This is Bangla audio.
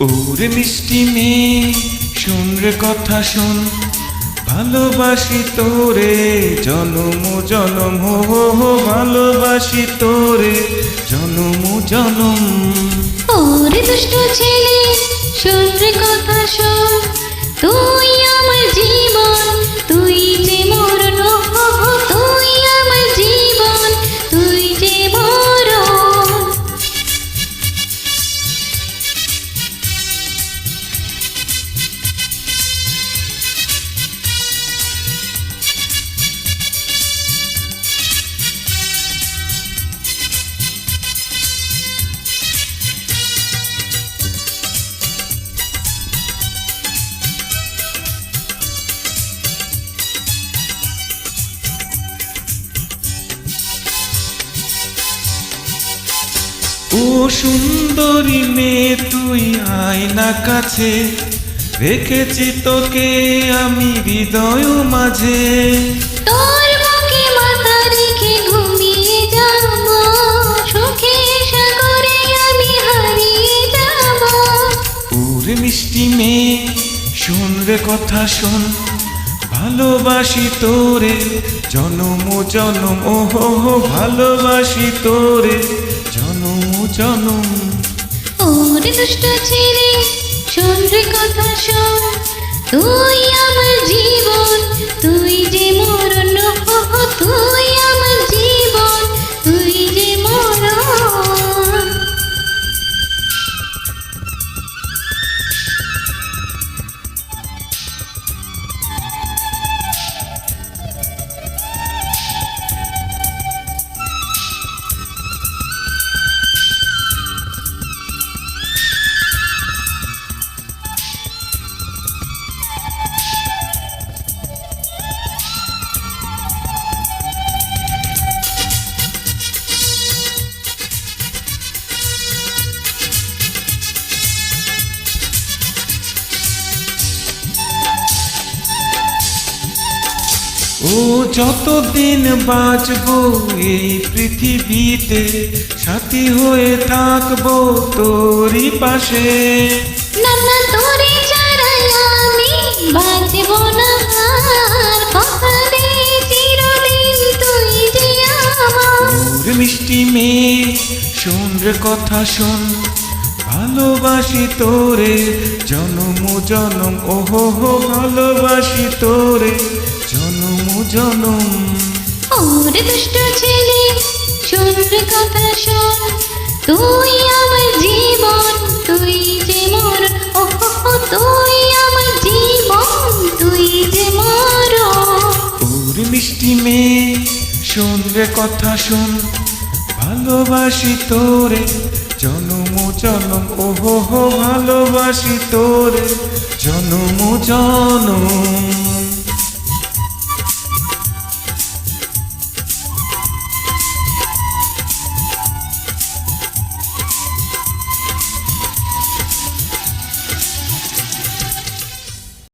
ওরে মিষ্টি মেয়ে শোন রে কথা শোন। ভালোবাসি তোরে, জনম জনম, হো হো হো, ভালোবাসি তোরে, জনম জনম। ওরে দুষ্ট ছেলে, শোন রে কথা শোন। তুই ও সুন্দরী মেয়ে তুই আয় না কাছে রেখেছি তোকে আমি হৃদয় মাঝে। তোর বুকে মাথা রেখে ঘুমিয়ে যাব সুখে সাগরে আমি হারিয়ে যাব। ওরে মিষ্টি মেয়ে শোন রে কথা শোন ভালোবাসি তোরে জনম জনম ও হো হো ভালোবাসি তোরে। জনম জনম। ওরে দুষ্ট ছেলে শোন রে কথা শোন। তুই আমার জীবন, তুই যে মরণ তুই ও যতদিন বাঁচবো এই পৃথিবীতে সাথী হয়ে থাকব তোরই পাশে। না না তোরে ছাড়াই আমি বাঁচব না আর কথা দে চিরদিন তুই যে আমার। মিষ্টি মেয়ে শোন কথা শোন ভালোবাসি তোরে জনম জনম ও হো হো ভালোবাসি তোরে। জনম। ওরে দুষ্ট ছেলে শোন কথা শোন। তুই আমার জীবন তুই যে মোর ও তুই আমার জীবন তুই যে মোর। ওরে মিষ্টি মেয়ে শোন রে কথা শোন। ভালোবাসি তোরে জনম জনম ও হো হো ভালোবাসি তোরে জনম জনম।